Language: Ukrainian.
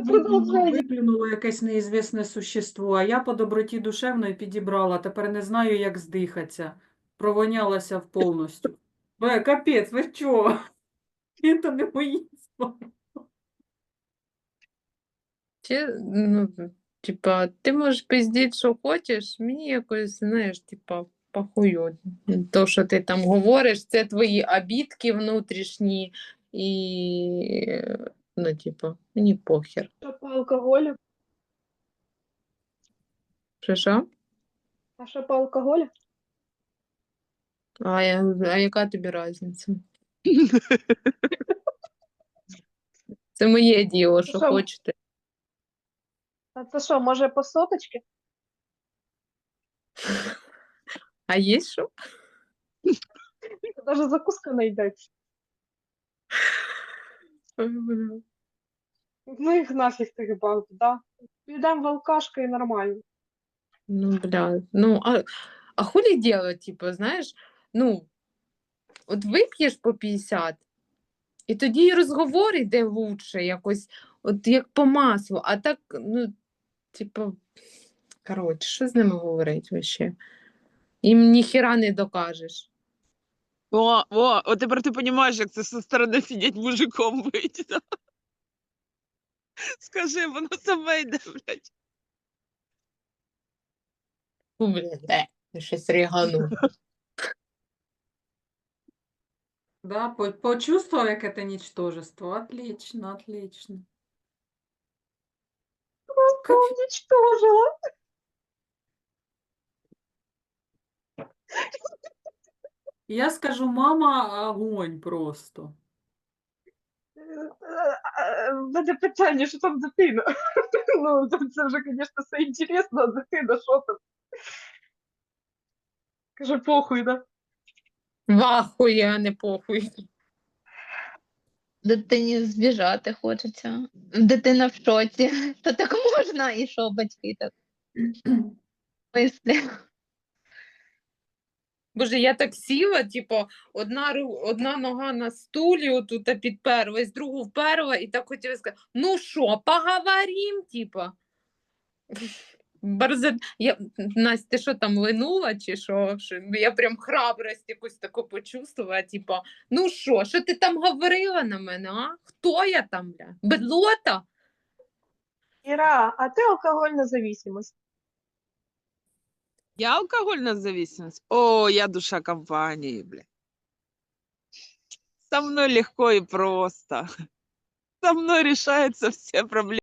продовження. Виплюнуло якесь неізвісне существо, а я по доброті душевної підібрала. Тепер не знаю, як здихатися. Провонялася в повністю. Е, капець, ви чого? Це не мої слова. Чи, ну, типа, ти можеш пиздіть, що хочеш, мені якось, знаєш, типа, похую. То, що ти там говориш, це твої обідки внутрішні, і, ну, типа, мені похер. Що по алкоголю? Що, що? А що по алкоголю? А, я, а яка тобі різниця? Це моє діло, що Що? хочете. А це що, може по соточки? А є що? Навіть закуска не йдеться. Ну їх нафіг тих банк, да? Підемо в алкашку і нормально. Ну, бля, ну, а, а хулі делать, типу, знаєш, ну, от вип'єш по 50, і тоді і розговор йде лучше, якось, от як по маслу, а так, ну, типу, коротше, що з ними говорити вообще? Їм ніхіра не докажеш. О, о, от тепер ти розумієш, як це зі сторони фінять мужиком вийти. Да? Скажи, воно саме йде, блядь. Фу, бля, де, я щось ригану. Да, по- почувствовал, як это ничтожество. Отлично, отлично. Уничтожила. Я скажу, мама, огонь просто. В мене питання, що там дитина? Ну, це це вже, звісно, все інтересно, а дитина, що там? Каже, похуй, да? Вахує, а не похуй. Дитині збіжати хочеться. Дитина в шоці. Та так можна, і що батьки так мислі. Боже, я так сіла, типу, одна, одна нога на стулі отут підперлась, другу вперла, і так хотіла сказати, ну що, поговорим, типа. Барзет... Я... Настя, ти що там линула, чи що? Я прям храбрость якусь таку почувствувала, типа, ну що, що ти там говорила на мене, а? Хто я там, бля? Бедлота? Іра, а ти алкогольна зависимость. Я алкогольна зависимость? О, я душа компании, бля. Со мной легко и просто. Со мной решаются все проблемы.